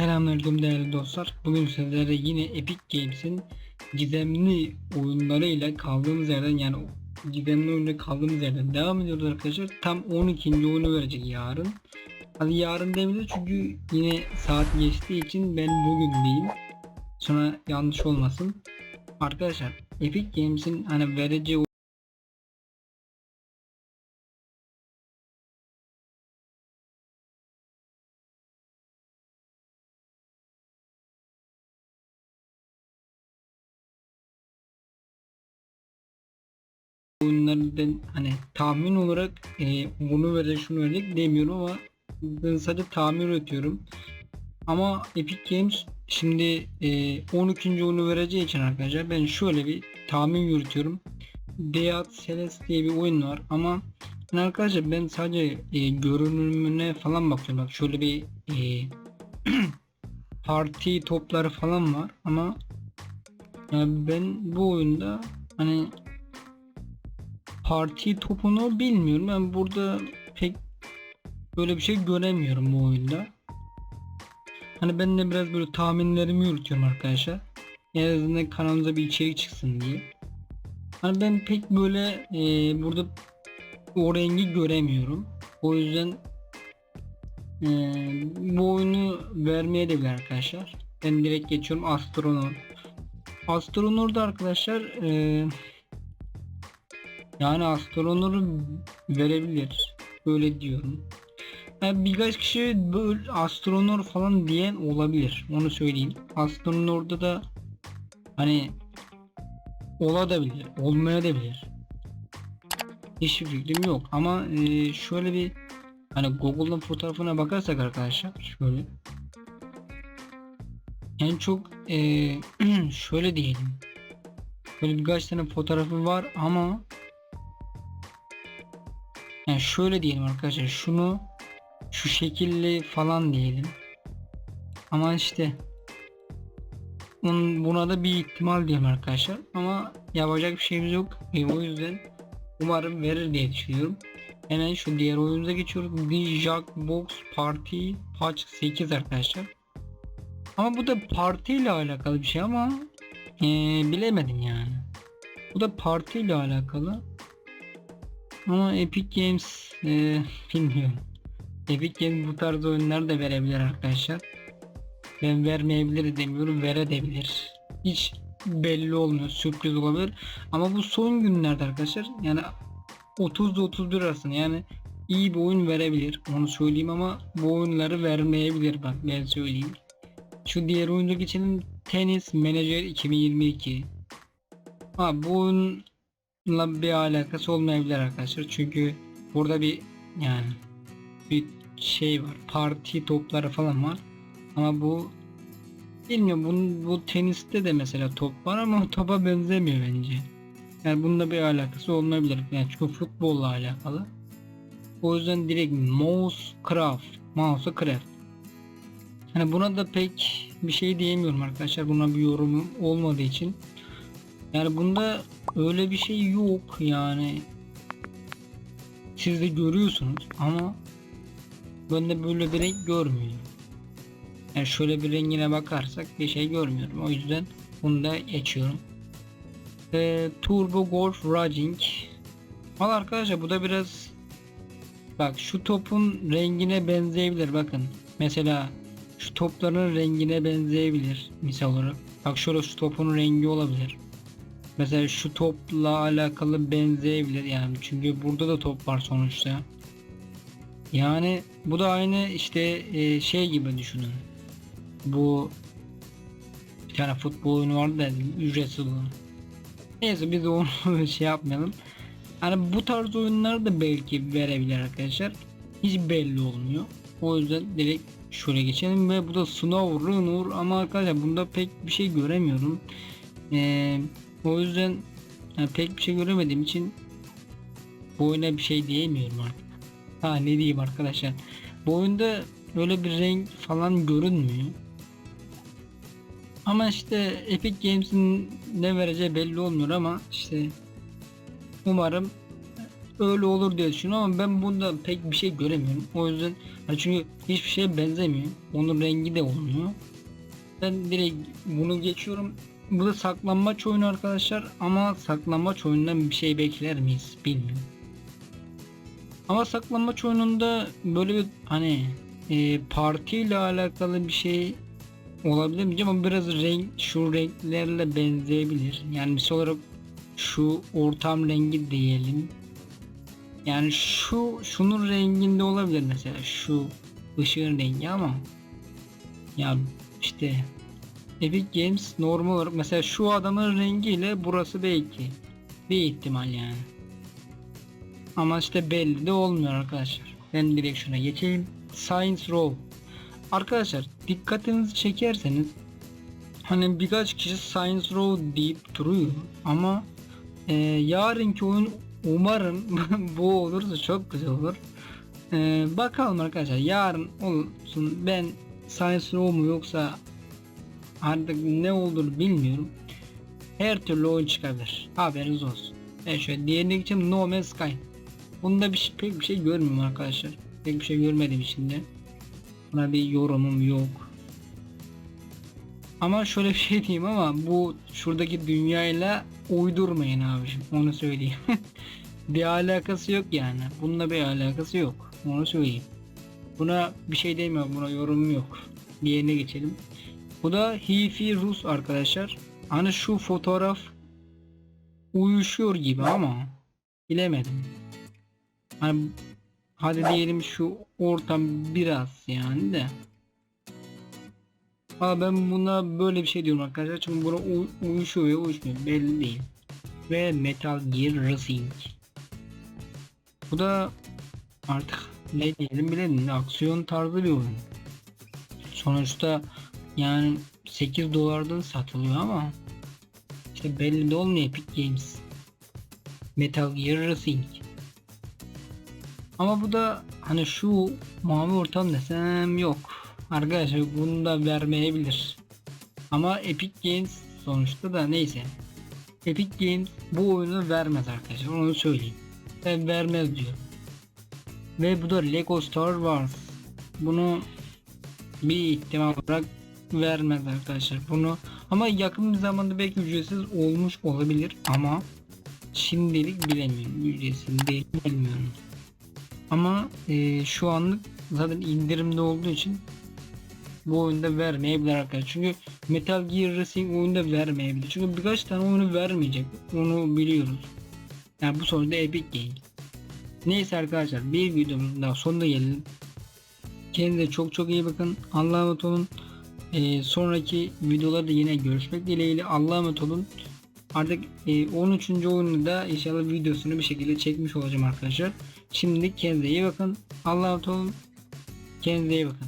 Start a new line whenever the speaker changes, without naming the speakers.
Selamünaleyküm değerli dostlar. Bugün sizlere yine Epic Games'in gizemli oyunlarıyla kaldığımız yerden yani gizemli oyunda kaldığımız yerden devam ediyoruz arkadaşlar. Tam 12. oyunu verecek yarın. Hadi yarın demeyiz çünkü yine saat geçtiği için ben bugün diyeyim. Sonra yanlış olmasın. Arkadaşlar Epic Games'in hani vereceği oyunlardan hani tahmin olarak e, bunu verecek şunu verecek demiyorum ama ben sadece tahmin üretiyorum. Ama Epic Games şimdi e, 12. oyunu vereceği için arkadaşlar ben şöyle bir tahmin yürütüyorum. Dead Celeste diye bir oyun var ama yani arkadaşlar ben sadece e, görünümüne falan bakıyorum. Bak şöyle bir e, parti topları falan var ama yani ben bu oyunda hani parti topunu bilmiyorum. Ben burada pek böyle bir şey göremiyorum bu oyunda. Hani ben de biraz böyle tahminlerimi yürütüyorum arkadaşlar. En azından kanalımıza bir içerik çıksın diye. Hani ben pek böyle e, burada o rengi göremiyorum. O yüzden e, bu oyunu vermeye de bilir arkadaşlar. Ben direkt geçiyorum Astronor. Astronor'da arkadaşlar e, yani astronoru verebilir. Öyle diyorum. Yani birkaç kişi böyle astronor falan diyen olabilir. Onu söyleyeyim. Astronorda da hani olabilir, olmaya da bilir. Fikrim yok ama e, şöyle bir hani Google'ın fotoğrafına bakarsak arkadaşlar şöyle en çok e, şöyle diyelim böyle birkaç tane fotoğrafı var ama yani şöyle diyelim arkadaşlar şunu şu şekilli falan diyelim. Ama işte buna da bir ihtimal diyelim arkadaşlar. Ama yapacak bir şeyimiz yok. E, o yüzden umarım verir diye düşünüyorum. Hemen şu diğer oyunumuza geçiyoruz. The Jackbox Party Patch 8 arkadaşlar. Ama bu da parti ile alakalı bir şey ama e, bilemedim yani. Bu da parti ile alakalı. Ama Epic Games e, bilmiyorum. Epic Games bu tarz oyunlar da verebilir arkadaşlar. Ben vermeyebilir demiyorum verebilir. Hiç belli olmuyor sürpriz olabilir. Ama bu son günlerde arkadaşlar yani 30 ile 31 arasında yani iyi bir oyun verebilir. Onu söyleyeyim ama bu oyunları vermeyebilir bak ben söyleyeyim. Şu diğer oyunda geçelim. Tennis Manager 2022. Ha bu oyun bir alakası olmayabilir arkadaşlar. Çünkü burada bir yani bir şey var. Parti topları falan var. Ama bu bilmiyorum bunun bu teniste de mesela top var ama topa benzemiyor bence. Yani bununla bir alakası olmayabilir. Yani çünkü futbolla alakalı. O yüzden direkt mouse craft, mouse craft. Hani buna da pek bir şey diyemiyorum arkadaşlar. Buna bir yorumum olmadığı için. Yani bunda öyle bir şey yok yani. Siz de görüyorsunuz ama ben de böyle bir renk görmüyorum. Yani şöyle bir rengine bakarsak bir şey görmüyorum. O yüzden bunu da geçiyorum. Ee, Turbo Golf Racing. Valla arkadaşlar bu da biraz bak şu topun rengine benzeyebilir bakın. Mesela şu topların rengine benzeyebilir misal olarak. Bak şurada şu topun rengi olabilir. Mesela şu topla alakalı benzeyebilir yani çünkü burada da top var sonuçta. Yani bu da aynı işte e, şey gibi düşünün. Bu bir tane futbol oyunu vardı da ücretsiz olan. Neyse biz onu şey yapmayalım. Hani bu tarz oyunları da belki verebilir arkadaşlar. Hiç belli olmuyor. O yüzden direkt şöyle geçelim ve bu da Snow Runner ama arkadaşlar bunda pek bir şey göremiyorum. Ee, o yüzden yani pek bir şey göremediğim için bu oyuna bir şey diyemiyorum artık. Ha ne diyeyim arkadaşlar. Bu oyunda öyle bir renk falan görünmüyor. Ama işte Epic Games'in ne vereceği belli olmuyor ama işte umarım öyle olur diye düşünüyorum ama ben bunda pek bir şey göremiyorum. O yüzden çünkü hiçbir şeye benzemiyor. Onun rengi de olmuyor. Ben direkt bunu geçiyorum. Bu da saklanmaç oyunu arkadaşlar ama saklanmaç oyunundan bir şey bekler miyiz bilmiyorum. Ama saklanmaç oyununda böyle bir hani e, parti ile alakalı bir şey olabilir mi ama biraz renk şu renklerle benzeyebilir. Yani misal olarak şu ortam rengi diyelim. Yani şu şunun renginde olabilir mesela şu ışığın rengi ama ya işte Epic Games normal olarak mesela şu adamın rengiyle burası belki bir ihtimal yani. Ama işte belli de olmuyor arkadaşlar. Ben direkt şuna geçeyim. Science Row. Arkadaşlar dikkatinizi çekerseniz hani birkaç kişi Science Row deyip duruyor ama e, yarınki oyun umarım bu olursa çok güzel olur. E, bakalım arkadaşlar yarın olsun ben Science Row mu yoksa artık ne olur bilmiyorum. Her türlü oyun çıkabilir. Haberiniz olsun. Ben şöyle diğerine geçeyim No Man's Sky. Bunda bir şey, pek bir şey görmüyorum arkadaşlar. Pek bir şey görmediğim için de. Buna bir yorumum yok. Ama şöyle bir şey diyeyim ama bu şuradaki dünyayla uydurmayın abiciğim. Onu söyleyeyim. bir alakası yok yani. Bununla bir alakası yok. Onu söyleyeyim. Buna bir şey demiyorum. Buna yorumum yok. Diğerine geçelim. Bu da Hifi Rus arkadaşlar. Hani şu fotoğraf uyuşuyor gibi ama bilemedim. Hani hadi diyelim şu ortam biraz yani de. Ama ben buna böyle bir şey diyorum arkadaşlar çünkü buna uy- uyuşuyor ve uyuşmuyor belli değil. Ve Metal Gear Racing. Bu da artık ne diyelim bilelim aksiyon tarzı bir oyun. Sonuçta yani 8 dolardan satılıyor ama işte belli de olmuyor Epic Games. Metal Gear Racing. Ama bu da hani şu mavi ortam desem yok. Arkadaşlar bunu da vermeyebilir. Ama Epic Games sonuçta da neyse. Epic Games bu oyunu vermez arkadaşlar onu söyleyeyim. Ben vermez diyor. Ve bu da Lego Star Wars. Bunu bir ihtimal olarak vermez arkadaşlar bunu. Ama yakın bir zamanda belki ücretsiz olmuş olabilir ama şimdilik bilemiyorum. Ücretsiz değil bilmiyorum. Ama e, şu anlık zaten indirimde olduğu için bu oyunda vermeyebilir arkadaşlar. Çünkü Metal Gear Racing oyunda vermeyebilir. Çünkü birkaç tane oyunu vermeyecek. Onu biliyoruz. Yani bu sonuçta Epic Games. Neyse arkadaşlar bir videomuzun daha sonuna gelelim. Kendinize çok çok iyi bakın. Allah'a emanet olun. E, sonraki videolarda yine görüşmek dileğiyle. Allah'a emanet olun. Artık e, 13. oyunu da inşallah videosunu bir şekilde çekmiş olacağım arkadaşlar. Şimdi kendinize iyi bakın. Allah'a emanet olun. Kendinize iyi bakın.